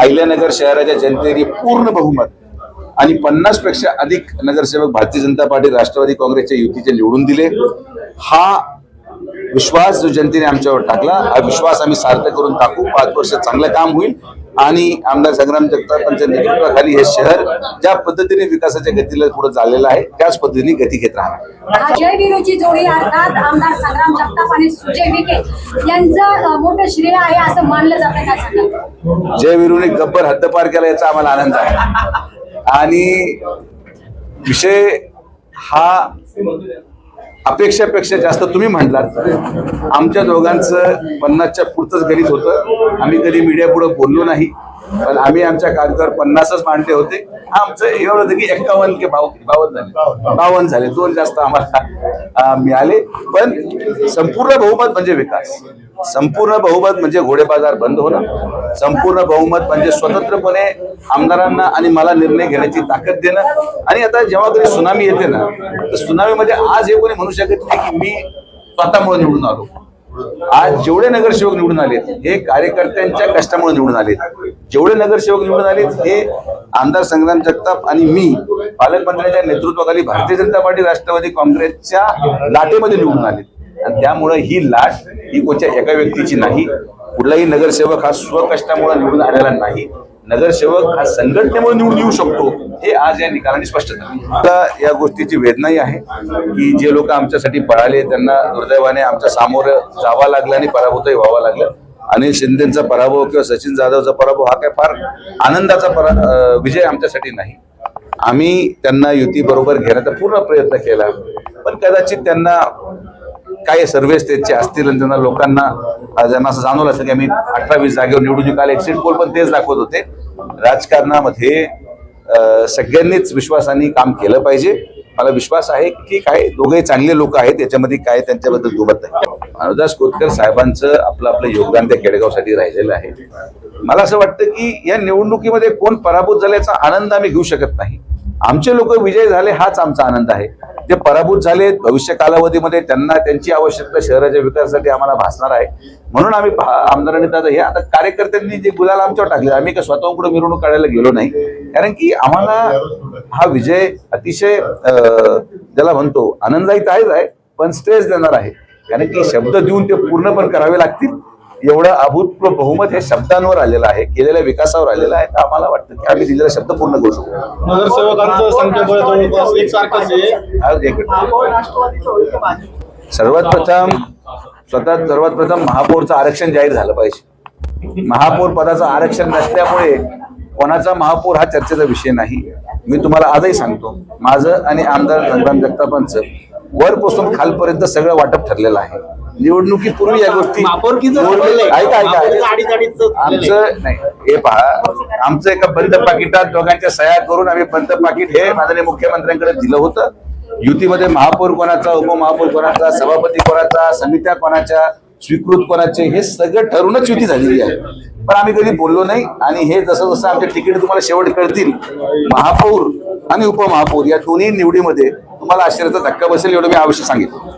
अहिल्यानगर शहराच्या जनतेने पूर्ण बहुमत आणि पन्नासपेक्षा अधिक नगरसेवक भारतीय जनता पार्टी राष्ट्रवादी काँग्रेसच्या युतीचे निवडून दिले. हा विश्वास जो जनतेने आमच्यावर टाकला हा विश्वास आम्ही सार्थ करून टाकू. पाच वर्ष चांगलं काम होईल. आणि आमदार संग्राम जगतापांच्या नेतृत्वाखाली हे शहर ज्या पद्धतीने विकासाच्या गतीला पुढे चाललेलं आहे त्याच पद्धतीने गती घेत राहणार. जय विरोची जोडी अर्थात आमदार संग्राम जगताप आणि सुजय विखे यांचं मोठं श्रेय आहे असं मानलं जातं जय विरूने गब्बर हद्दपार केला याचा आम्हाला आनंद आहे. आणि विषय हा अपेक्षापेक्षा जास्त तुम्ही म्हणलात. आमच्या दोघांचं पन्नासच्या पुढचंच गणित होतं. आम्ही कधी मीडिया पुढं बोललो नाही. पण आम्ही आमच्या कागदावर पन्नासच मांडले होते. आमचं एवढं होतं की एक्कावन्न के बाव बावन्न झाले. बावन्न झाले. दोन जास्त आम्हाला मिळाले. पण संपूर्ण बहुमत म्हणजे विकास. संपूर्ण बहुमत म्हणजे घोडे बाजार बंद होणं. संपूर्ण बहुमत म्हणजे स्वतंत्रपणे आमदारांना आणि मला निर्णय घेण्याची ताकद देणं. आणि आता जेव्हा कधी सुनामी येते ना तर सुनामीमध्ये आज हे कोणी म्हणू शकत नाही की मी स्वतःमुळे निवडून आलो. आज जेवढे नगरसेवक निवडून आलेत हे कार्यकर्त्यांच्या कष्टामुळे निवडून आलेत. जेवढे नगरसेवक निवडून आलेत हे आमदार संग्राम जगताप आणि मी पालकमंत्र्यांच्या नेतृत्वाखाली भारतीय जनता पार्टी राष्ट्रवादी काँग्रेसच्या लाटेमध्ये निवडून आलेत. आणि त्यामुळे ही लाट ही कोणत्या एका व्यक्तीची नाही कुठलाही नगरसेवक हा स्वकष्टामुळे निवडून आलेला नाही. नगरसेवक हा संघटनेमुळे निवडून येऊ शकतो हे आज या निकालाने स्पष्ट झालं. मला या गोष्टीची वेदनाही आहे की जे लोक आमच्यासाठी पळाले त्यांना दुर्दैवाने आमच्या सामोरं जावा लागलं आणि पराभूतही व्हावा लागलं. अनिल शिंदेचा पराभव किंवा सचिन जाधवचा पराभव हा काय फार आनंदाचा परा विजय आमच्यासाठी नाही. आम्ही त्यांना युती बरोबर घेण्याचा पूर्ण प्रयत्न केला पण कदाचित त्यांना काही सर्वे स्टेजचे असतील आणि त्यांना लोकांना ज्यांना असं जाणवलं असेल की आम्ही अठरावीस जागेवर निवडून काल एक्झिट पोल पण तेच दाखवत होते. राजकारणामध्ये सगळ्यांनीच विश्वासाने काम केलं पाहिजे. मला विश्वास आहे की ठीक आहे दोघे चांगले लोक आहेत याच्यामध्ये काय त्यांच्याबद्दल दुबत नाही. अनुदास कोतकर साहेबांचं आपलं आपलं योगदान त्या खेडेगावसाठी राहिलेलं आहे. मला असं वाटतं की या निवडणुकीमध्ये कोण पराभूत झाल्याचा आनंद आम्ही घेऊ शकत नाही. आमचे लोक विजय झाले हाच आमचा आनंद आहे. जे पराभूत झाले भविष्य कालावधीमध्ये त्यांना त्यांची आवश्यकता शहराच्या विकासासाठी आम्हाला भासणार आहे. म्हणून आम्ही आमदारांनी त्याचं हे आता कार्यकर्त्यांनी जे गुलाल आमच्यावर टाकले आम्ही का स्वतःहून कुठे मिरवणूक काढायला गेलो नाही. कारण की आम्हाला हा विजय अतिशय ज्याला म्हणतो आनंददायी तर आहेच आहे पण स्ट्रेस देणार आहे. कारण की शब्द देऊन ते पूर्ण पण करावे लागतील. एवढं अभूतपूर्व बहुमत हे शब्दांवर आलेलं आहे केलेल्या विकासावर आलेलं आहे तर आम्हाला वाटतं की आम्ही दिलेला शब्द पूर्ण करू शकतो नगरसेवकांचं सर्वात प्रथम स्वतः सर्वात प्रथम महापौरचं आरक्षण जाहीर झालं पाहिजे. महापौर पदाचं आरक्षण नसल्यामुळे कोणाचा महापौर हा चर्चेचा विषय नाही. मी तुम्हाला आजही सांगतो माझं आणि आमदार संग्राम जगतापांचं वरपासून खालपर्यंत सगळं वाटप ठरलेलं आहे. निवडणुकीपूर्वी या गोष्टी. ऐका ऐका. आमचं नाही हे पहा. आमचं एका बंद पाकिटात दोघांच्या सह्या करून आम्ही बंद पाकिट हे माननीय मुख्यमंत्र्यांकडे दिलं होतं. युतीमध्ये महापौर कोणाचा उपमहापौर कोणाचा सभापती कोणाचा समित्या कोणाच्या स्वीकृत कोणाचे हे सगळं ठरूनच युती झालेली आहे. पण आम्ही कधी बोललो नाही आणि हे जसं जसं आमचे तिकीट तुम्हाला शेवट कळतील महापौर आणि उपमहापौर या दोन्ही निवडीमध्ये तुम्हाला आश्चर्याचा धक्का बसेल एवढं मी अवश्य सांगितलं